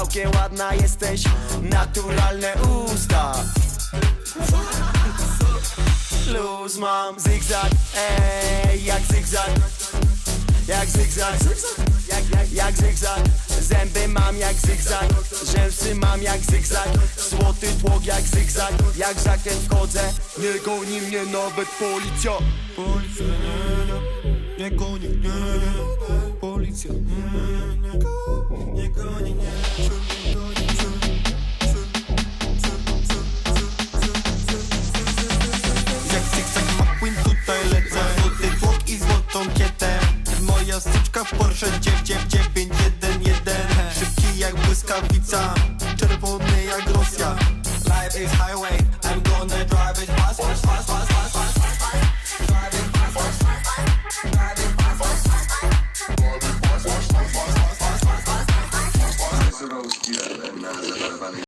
całkiem ładna jesteś. Naturalne usta. Luz mam. Zigzag, ej, jak zigzag Jak zigzag, jak, jak, jak zigzag Zęby mam jak zigzag, rzęsy mam jak zigzag Złoty tłok jak zigzag, jak zakręt wchodzę. Nie goni mnie nawet policja. Policja, nie, nie, nie. Goni, nie, nie, policja, nie, nie, nie W Porsche 99911 Szybki jak błyskawica Czerwony jak Rosja Life is highway I'm gonna drive it fast, fast, fast, fast, fast, fast, fast, fast. Drive it fast, fast, fast, fast. Drive it fast, fast, fast, fast. Drive it fast, fast, fast, fast. Drive it fast, fast, fast, fast. Drive it fast, fast, fast, fast.